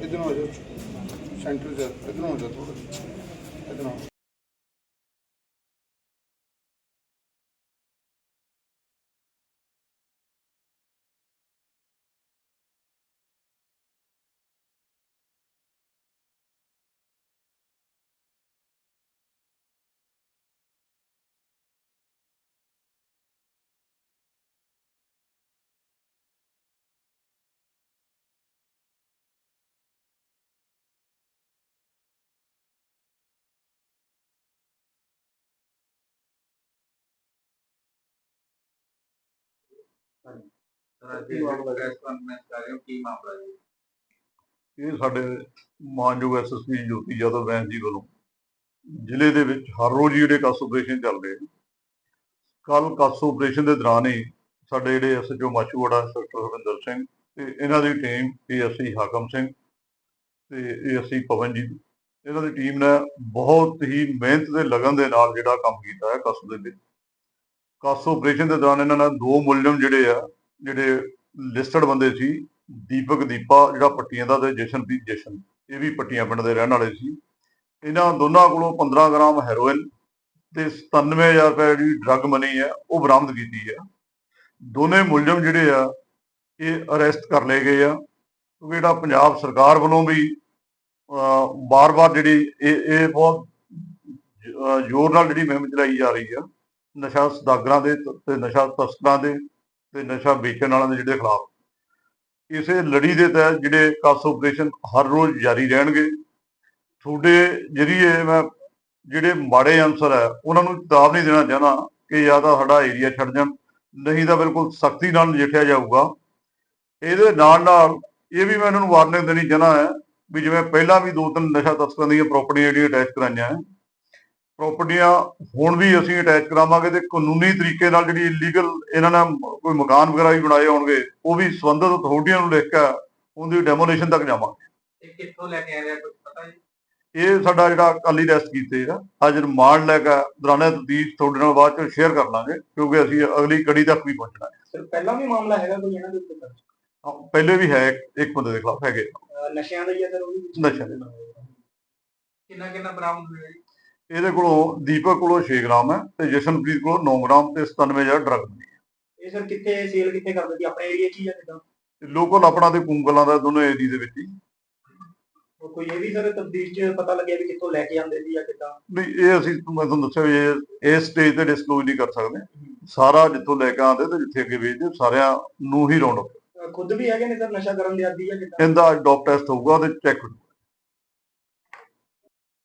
ਇਧਰ ਹੋ ਜਾ ਸੈਂਟਰ ਜਾ ਇਧਰ ਹੋ ਜਾ ਥੋੜਾ ਇਧਰ ਇਹ ਸਾਡੇ ਮਾਨਯੋਗ ਐਸਐਸਪੀ ਜੋਤੀ ਯਾਦਵ ਵੈਨ ਜੀ ਵੱਲੋਂ ਜ਼ਿਲ੍ਹੇ ਦੇ ਵਿੱਚ ਹਰ ਰੋਜ਼ ਹੀ ਜਿਹੜੇ ਕਸ ਆਪਰੇਸ਼ਨ ਚੱਲਦੇ ਆ। ਕੱਲ ਕਸ ਆਪਰੇਸ਼ਨ ਦੇ ਦੌਰਾਨ ਹੀ ਸਾਡੇ ਜਿਹੜੇ ਐਸਐਚਓ ਮਾਛੂਵਾੜਾ ਇੰਸਪੈਕਟਰ ਹਰਵਿੰਦਰ ਸਿੰਘ ਤੇ ਇਹਨਾਂ ਦੀ ਟੀਮ ਏਐਸਸੀ ਹਾਕਮ ਸਿੰਘ ਤੇ ਏਐਸਸੀ ਪਵਨਜੀਤ ਇਹਨਾਂ ਦੀ ਟੀਮ ਨੇ ਬਹੁਤ ਹੀ ਮਿਹਨਤ ਤੇ ਲਗਨ ਦੇ ਨਾਲ ਜਿਹੜਾ ਕੰਮ ਕੀਤਾ ਹੈ ਕਸ ਦੇ ਵਿੱਚ। ਕਾਸੋ ਆਪਰੇਸ਼ਨ ਦੇ ਦੌਰਾਨ ਇਹਨਾਂ ਨੇ ਦੋ ਮੁਲਜ਼ਮ ਜਿਹੜੇ ਆ, ਜਿਹੜੇ ਲਿਸਟਡ ਬੰਦੇ ਸੀ, ਦੀਪਕ, ਦੀਪਾ, ਜਿਹੜਾ ਪੱਟੀਆਂ ਦਾ ਤੇ ਜਸ਼ਨਪ੍ਰੀਤ ਜਸ਼ਨ, ਇਹ ਵੀ ਪੱਟੀਆਂ ਪਿੰਡ ਦੇ ਰਹਿਣ ਵਾਲੇ ਸੀ। ਇਹਨਾਂ ਦੋਨਾਂ ਕੋਲੋਂ 15 ਗ੍ਰਾਮ ਹੈਰੋਇਨ ਤੇ 97000 ਰੁਪਏ ਜਿਹੜੀ ਡਰੱਗ ਮਨੀ ਹੈ ਉਹ ਬਰਾਮਦ ਕੀਤੀ ਹੈ ਦੋਨੇ ਮੁਲਜ਼ਮ ਜਿਹੜੇ ਆ, ਇਹ ਅਰੈਸਟ ਕਰ ਲਏ ਗਏ ਆ। ਕਿਉਂਕਿ ਜਿਹੜਾ ਪੰਜਾਬ ਸਰਕਾਰ ਵੱਲੋਂ ਵੀ ਬਾਰ-ਬਾਰ ਜਿਹੜੀ ਇਹ ਇਹ ਬਹੁਤ ਜ਼ੋਰ ਨਾਲ ਜਿਹੜੀ ਮੁਹਿੰਮ ਚਲਾਈ ਜਾ ਰਹੀ ਆ। ਨਸ਼ਾ ਸਦਾਗਰਾਂ ਦੇ ਤ- ਤੇ ਨਸ਼ਾ ਤਸਕਰਾਂ ਦੇ ਤੇ ਨਸ਼ਾ ਵੇਚਣ ਵਾਲਿਆਂ ਦੇ ਜਿਹੜੇ ਖਿਲਾਫ। ਇਸੇ ਲੜੀ ਦੇ ਤਹਿਤ ਜਿਹੜੇ ਕਸ ਆਪਰੇਸ਼ਨ ਹਰ ਰੋਜ਼ ਜਾਰੀ ਰਹਿਣਗੇ। ਤੁਹਾਡੇ ਜਰੀਏ ਮੈਂ ਜਿਹੜੇ ਮਾੜੇ ਅਨਸਰ ਹੈ, ਉਹਨਾਂ ਨੂੰ ਚੇਤਾਵਨੀ ਦੇਣਾ ਚਾਹਨਾ ਕਿ ਜਾਂ ਤਾਂ ਸਾਡਾ ਏਰੀਆ ਛੱਡ ਜਾਣ, ਨਹੀਂ ਤਾਂ ਬਿਲਕੁਲ ਸਖਤੀ ਨਾਲ ਨਜਿੱਠਿਆ ਜਾਊਗਾ। ਇਹਦੇ ਨਾਲ ਨਾਲ ਇਹ ਵੀ ਮੈਂ ਇਹਨਾਂ ਨੂੰ ਵਾਰਨਿੰਗ ਦੇਣੀ ਚਾਹਨਾ ਹੈ ਵੀ ਜਿਵੇਂ ਪਹਿਲਾਂ ਵੀ ਦੋ ਤਿੰਨ ਨਸ਼ਾ ਤਸਕਰਾਂ ਦੀਆਂ ਪ੍ਰਾਪਰਟੀਆਂ ਜਿਹੜੀਆਂ ਅਟੈਚ ਕਰਾਈਆਂ ਹੈ ਪ੍ਰਾਪਰਟੀਆਂ ਹੁਣ ਵੀ ਅਸੀਂ ਅਟੈਚ ਕਰਾਵਾਂਗੇ ਤੇ ਕਾਨੂੰਨੀ ਤਰੀਕੇ ਨਾਲ ਜਿਹੜੀ ਇਲੀਗਲ ਇਹਨਾਂ ਨੇ ਕੋਈ ਮਕਾਨ ਵਗੈਰਾ ਵੀ ਬਣਾਏ ਹੋਣਗੇ ਉਹ ਵੀ ਸੰਬੰਧਿਤ ਅਥਾਰਟੀਆਂ ਨੂੰ ਲਿਖ ਕੇ ਉਹਦੀ ਡੈਮੋਲੇਸ਼ਨ ਤੱਕ ਜਾਵਾਂਗੇ। ਇਹ ਕਿੱਥੋਂ ਲੈ ਕੇ ਆ ਰਿਹਾ ਕੁਝ ਪਤਾ ਜੀ? ਇਹ ਸਾਡਾ ਜਿਹੜਾ ਕੱਲ ਰੈਸਟ ਕੀਤੇ ਆ ਅੱਜ ਰਿਮਾਂਡ ਲੈ ਕੇ ਦੌਰਾਨੇ ਤਫਤੀਸ਼ ਤੁਹਾਡੇ ਨਾਲ ਬਾਅਦ ਚ ਸ਼ੇਅਰ ਕਰ ਲਾਂਗੇ ਕਿਉਂਕਿ ਅਸੀਂ ਅਗਲੀ ਕੜੀ ਤੱਕ ਵੀ ਪਹੁੰਚਣਾ ਹੈ। ਸਰ ਪਹਿਲਾਂ ਵੀ ਮਾਮਲਾ ਹੈਗਾ ਕੋਈ ਇਹਨਾਂ ਦੇ ਉੱਤੇ ਪਹਿਲੇ ਵੀ ਹੈ ਇੱਕ- ਬੰਦੇ ਦੇ ਖਿਲਾਫ ਹੈਗੇ ਨਸ਼ਿਆਂ ਦਾ ਹੀ ਹੈ ਸਰ ਉਹ ਵੀ? ਨਸ਼ਿਆਂ ਦੇ। ਕਿੰਨਾ ਕਿੰਨਾ ਬਰਾਮਦ ਹੋਇਆ ਜੀ? ਇਹਦੇ ਕੋਲੋਂ ਦੀਪਕ ਕੋਲੋਂ 6 ਗ੍ਰਾਮ ਹੈ ਤੇ ਜਸ਼ਨਪ੍ਰੀਤ ਕੋਲੋਂ 9 ਗ੍ਰਾਮ ਤੇ 97000 ਡਰਗ ਮਿਲੀ ਇਹ ਸਰ ਕਿੱਥੇ ਸੇਲ ਕਿੱਥੇ ਕਰਦੇ ਸੀ? ਆਪਣੇ ਏਰੀਆ 'ਚ ਹੀ ਜਾਂ ਕਿੱਦਾਂ? ਲੋਕਲ ਆਪਣਾ ਤੇ ਕੁੰਗਲਾਂ ਦਾ ਦੋਨੋਂ ਏਰੀਆ ਦੇ ਵਿੱਚ ਹੀ। ਕੋਈ ਇਹ ਵੀ ਸਰ ਤਬਦੀਸ਼ 'ਚ ਪਤਾ ਲੱਗਿਆ ਵੀ ਕਿੱਥੋਂ ਲੈ ਕੇ ਆਉਂਦੇ ਸੀ ਜਾਂ ਕਿੱਦਾਂ? ਨਹੀਂ ਇਹ ਅਸੀਂ ਮੈਂ ਤੁਹਾਨੂੰ ਦੱਸਿਆ ਵੀ ਇਹ ਇਸ ਸਟੇਜ ਤੇ ਡਿਸਕਲੋਜ਼ ਨਹੀਂ ਕਰ ਸਕਦੇ। ਸਾਰਾ ਜਿੱਥੋਂ ਲੈ ਕੇ ਆਉਂਦੇ ਤੇ ਜਿੱਥੇ ਅੱਗੇ ਵੇਚਦੇ ਸਾਰਿਆਂ ਨੂੰ ਹੀ ਅਹ ਖੁਦ ਵੀ ਹੈਗੇ ਨੇ ਸਰ ਨਸ਼ਾ ਕਰਨ ਦੇ ਆਦੀ ਜਾਂ ਕਿੱਦਾਂ? ਇਹਦਾ ਡੋਪ ਟੈਸਟ ਹੋਊਗਾ ਤੇ ਚੈੱਕ